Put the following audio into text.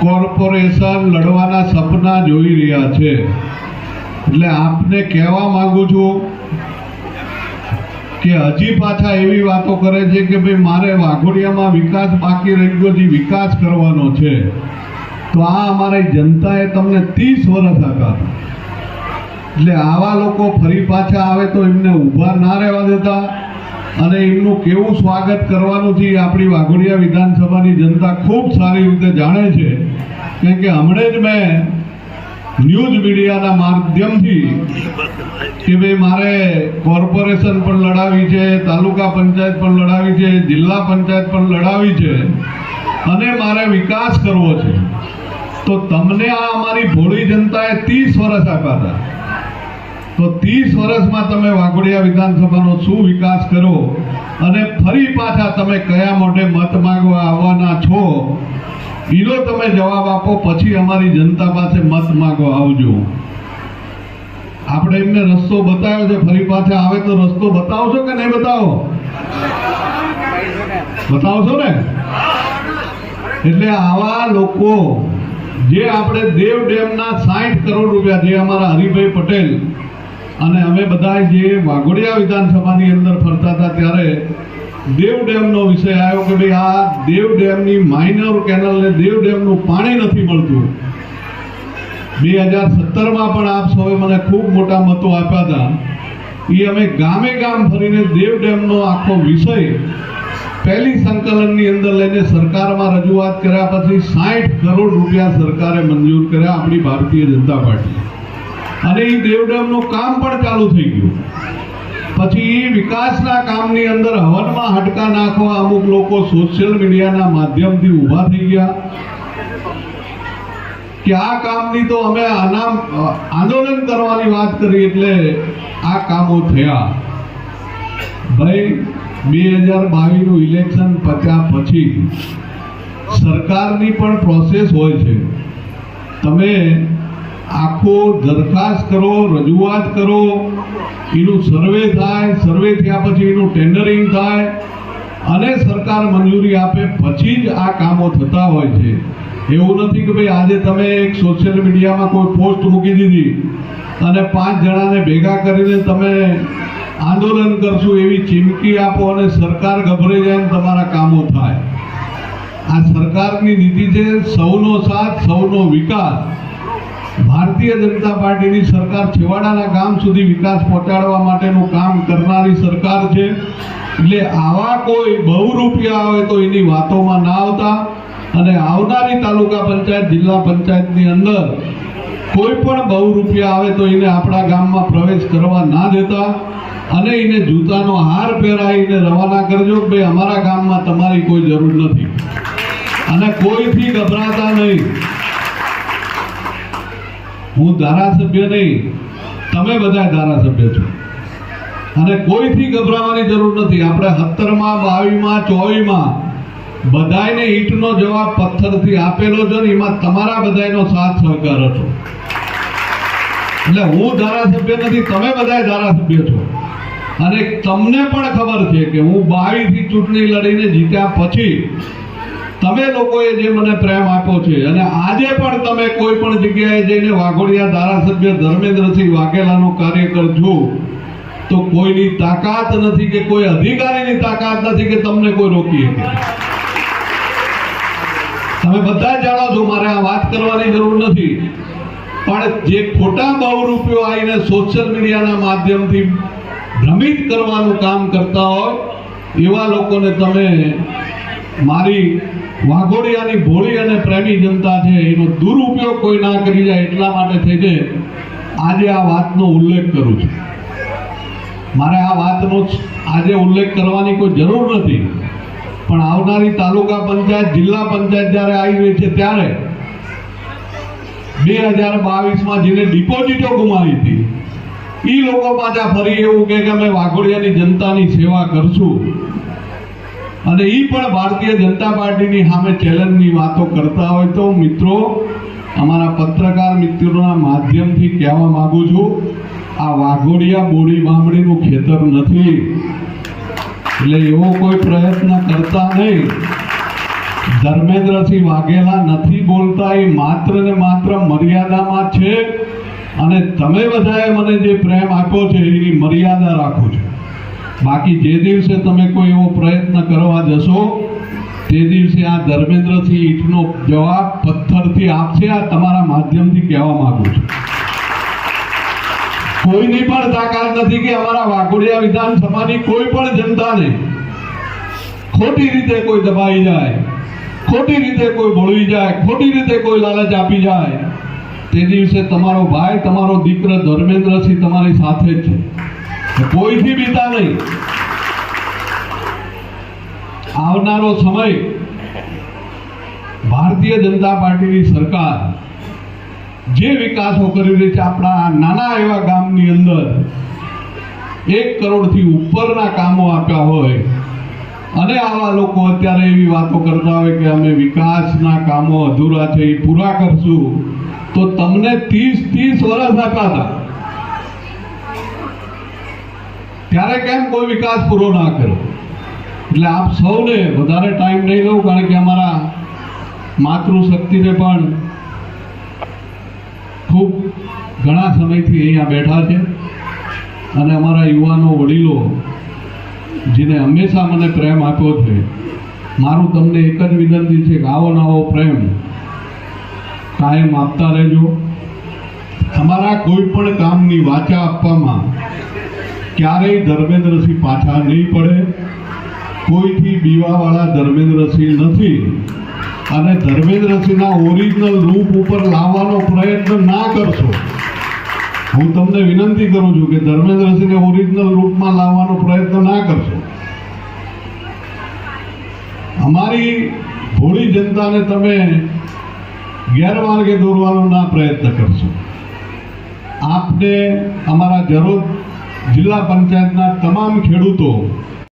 Corporation લડવાના સપના જોઈ રહ્યા છે. એટલે આપને કહેવા માંગુ છું કે હજી પાછા એવી વાતો કરે છે કે ભાઈ મારે વાઘોડિયામાં વિકાસ બાકી રહી ગયો છે વિકાસ કરવાનો છે. તો આ અમારી જનતાએ તમને ત્રીસ વર્ષ હતા. એટલે આવા લોકો ફરી પાછા આવે તો એમને ઊભા ના રહેવા દેતા. અને એમનું કેવું સ્વાગત કરવાનું છે આપણી વાઘોડિયા વિધાનસભાની જનતા ખૂબ સારી રીતે જાણે છે. કેમ કે હમણાં જ મેં ન્યૂઝ મીડિયાના માધ્યમથી કે ભાઈ મારે કોર્પોરેશન પણ લડાવી છે, તાલુકા પંચાયત પણ લડાવી છે, જિલ્લા પંચાયત પણ લડાવી છે અને મારે વિકાસ કરવો છે. તો તમને આ અમારી ભોળી જનતાએ ત્રીસ વર્ષ આપ્યા હતા. તો ત્રીસ વર્ષમાં તમે વાઘોડિયા વિધાનસભાનો શું વિકાસ કરો અને ફરી પાછા તમે કયા મોઢે મત માગવા આવવાના છો? એનો તમે જવાબ આપો, પછી અમારી જનતા પાસે મત માગવા આવજો. આપણે એમને રસ્તો બતાવ્યો છે, ફરી પાછા આવે તો રસ્તો બતાવશો કે નહીં બતાવો? બતાવશો ને? એટલે આવા લોકો, જે આપણે દેવ ડેમના સાઠ કરોડ રૂપિયા, જે અમારા હરિભાઈ પટેલ અને અમે બધા જે વાઘોડિયા વિધાનસભાની અંદર ફરતા હતા ત્યારે દેવ ડેમનો વિષય આવ્યો કે ભાઈ આ દેવ ડેમની માઇનર કેનલને દેવ ડેમનું પાણી નથી મળતું. બે હજાર સત્તરમાં પણ આપ સૌએ મને ખૂબ મોટા મતો આપ્યા હતા. એ અમે ગામે ગામ ફરીને દેવ ડેમનો આખો વિષય પહેલી સંકલનની અંદર લઈને સરકારમાં રજૂઆત કર્યા પછી સાઠ કરોડ રૂપિયા સરકારે મંજૂર કર્યા આપણી ભારતીય જનતા પાર્ટી અને એ દેવડેમનું કામ પણ ચાલુ થઈ ગયું. પછી વિકાસના કામની અંદર હવનમાં હટકા નાખવા અમુક લોકો સોશિયલ મીડિયાના માધ્યમથી ઊભા થઈ ગયા. કે આ કામની તો અમે આના આંદોલન કરવાની વાત કરી એટલે આ કામો થયા. ભાઈ, બે હજાર બાવીસનું ઇલેક્શન પત્યા પછી સરકારની પણ પ્રોસેસ હોય છે. તમે આખો દરખાસ્ત કરો, રજૂઆત કરો. એનું સર્વે થાય, સર્વે થયા પછી એનું ટેન્ડરિંગ થાય અને સરકાર મંજૂરી આપે પછી જ આ કામો થતા હોય છે. એવું નથી કે ભાઈ આજે તમે એક સોશિયલ મીડિયામાં કોઈ પોસ્ટ મૂકી દીધી અને પાંચ જણાને ભેગા કરીને તમે આંદોલન કરશું એવી ચીમકી આપો અને સરકાર ગભરાઈ જાય ને તમારા કામો થાય. આ સરકારની નીતિ છે સૌનો સાથ, સૌનો વિકાસ. ભારતીય જનતા પાર્ટીની સરકાર છેવાડાના ગામ સુધી વિકાસ પહોંચાડવા માટેનું કામ કરનારી સરકાર છે. એટલે આવા કોઈ બહુ રૂપિયા આવે તો એની વાતોમાં ના આવતા. અને આવનારી તાલુકા પંચાયત, જિલ્લા પંચાયતની અંદર કોઈ પણ બહુ રૂપિયા આવે તો એને આપણા ગામમાં પ્રવેશ કરવા ના દેતા. અને એને જૂતાનો હાર પહેરાવીને રવાના કરજો કે અમારા ગામમાં તમારી કોઈ જરૂર નથી. અને કોઈથી ગભરાતા નહીં. હું ધારાસભ્ય નહીં, તમે બધા ધારાસભ્ય છો. અને કોઈથી ગભરાવાની જરૂર નથી. આપણે સત્તરમાં, બાવીમાં, ચોવીમાં બધાયને ઈંટનો જવાબ પથ્થરથી આપેલો છે ને એમાં તમારા બધાયનો સાથ સહકાર હતો. એટલે હું ધારાસભ્ય નથી, તમે બધા ધારાસભ્ય છો. અને તમને પણ ખબર છે કે હું બાવીથી ચૂંટણી લડીને જીત્યા પછી તમે લોકોએ જે મને પ્રેમ આપ્યો છે, અને આજે પણ તમે કોઈ પણ જગ્યાએ જઈને વાઘોડિયા ધારાસભ્ય ધર્મેન્દ્રસિંહ વાઘેલાનો કાર્યકર છો તો કોઈની તાકાત નથી કે કોઈ અધિકારીની તાકાત નથી કે તમને કોઈ રોકી શકે. તમે બધા જાણો છો, મારે આ વાત કરવાની જરૂર નથી, પણ જે ખોટા બહુરૂપિયો આવીને સોશિયલ મીડિયાના માધ્યમથી ભ્રમિત કરવાનું કામ કરતા હોય, એવા લોકોને તમે મારી વાઘોડિયાની ભોળી અને પ્રેમી જનતા છે, એનો દુરુપયોગ કોઈ ના કરી જાય એટલા માટે થઈને આજે આ વાતનો ઉલ્લેખ કરું છું. મારે આ વાતનો આજે ઉલ્લેખ કરવાની કોઈ જરૂર નથી, પણ આવનારી તાલુકા પંચાયત, જિલ્લા પંચાયત જ્યારે આવી રહી છે ત્યારે બે હજાર બાવીસમાં જેને ડિપોઝિટો ગુમાવી હતી એ લોકો પાછા ફરી એવું કે અમે વાઘોડિયાની જનતાની સેવા કરશું. અને એ પણ ભારતીય જનતા પાર્ટીની સામે ચેલેન્જની વાતો કરતા હોય તો, મિત્રો, અમારા પત્રકાર મિત્રોના માધ્યમથી કહેવા માગું છું, આ વાઘોડિયા બોડી બામણીનું ખેતર નથી. એટલે એવો કોઈ પ્રયત્ન કરતા નહીં. ધર્મેન્દ્રસિંહ વાઘેલા નથી બોલતા, એ માત્ર ને માત્ર મર્યાદામાં છે. અને તમે બધાએ મને જે પ્રેમ આપ્યો છે, એની મર્યાદા રાખો છો. બાકી જે દિવસે તમે કોઈ એવો પ્રયત્ન કરવા જશો, તે દિવસે આ ધર્મેન્દ્રસિંહ ઈટનો જવાબ પથ્થરથી આપશે, આ તમારા માધ્યમથી કહેવા માંગુ છું. કોઈની પણ તાકાત નથી કે અમારા વાઘોડિયા વિધાનસભાની કોઈ પણ જનતાને ખોટી રીતે કોઈ દબાઈ જાય, ખોટી રીતે કોઈ ભોળવી જાય, ખોટી રીતે કોઈ લાલચ આપી જાય, તે દિવસે તમારો ભાઈ, તમારો દીકરો ધર્મેન્દ્રસિંહ તમારી સાથે જ છે. કોઈથી બીતા નહીં. આવનારો સમય ભારતીય જનતા પાર્ટીની સરકાર જે વિકાસો કરી રહી છે આપણા નાના એવા ગામની અંદર એક કરોડથી ઉપરના કામો આપ્યા હોય અને આવા લોકો અત્યારે એવી વાતો કરતા હોય કે અમે વિકાસના કામો અધૂરા છે, એ પૂરા કરશું, તો તમને ત્રીસ ત્રીસ વર્ષ આપ્યા હતા. ત્યારે કેમ કોઈ વિકાસ પૂરો ના કર્યો? એટલે આપ સૌને વધારે ટાઈમ નહીં લઉં, કારણ કે અમારા માતૃશક્તિને પણ ખૂબ ઘણા સમયથી અહીંયા બેઠા છે. અને અમારા યુવાનો વડીલો, જેને હંમેશા મને પ્રેમ આપ્યો છે, મારું તમને એક જ વિનંતી છે કે આવો નવો પ્રેમ કાયમ આપતા રહેજો. અમારા કોઈ પણ કામની વાચા આપવામાં ક્યારેય ધર્મેન્દ્રસિંહ પાછા નહીં પડે. કોઈથી બીવાવાળા ધર્મેન્દ્રસિંહ નથી. અને ધર્મેન્દ્રસિંહના ઓરિજિનલ રૂપ ઉપર લાવવાનો પ્રયત્ન ના કરશો. હું તમને વિનંતી કરું છું કે ધર્મેન્દ્રસિંહને ઓરિજિનલ રૂપમાં લાવવાનો પ્રયત્ન ના કરશો. અમારી ભોળી જનતાને તમે ગેરમાર્ગે દોરવાનો ના પ્રયત્ન કરશો. આપને અમારા જરોદ જિલ્લા પંચાયતના તમામ ખેડૂતો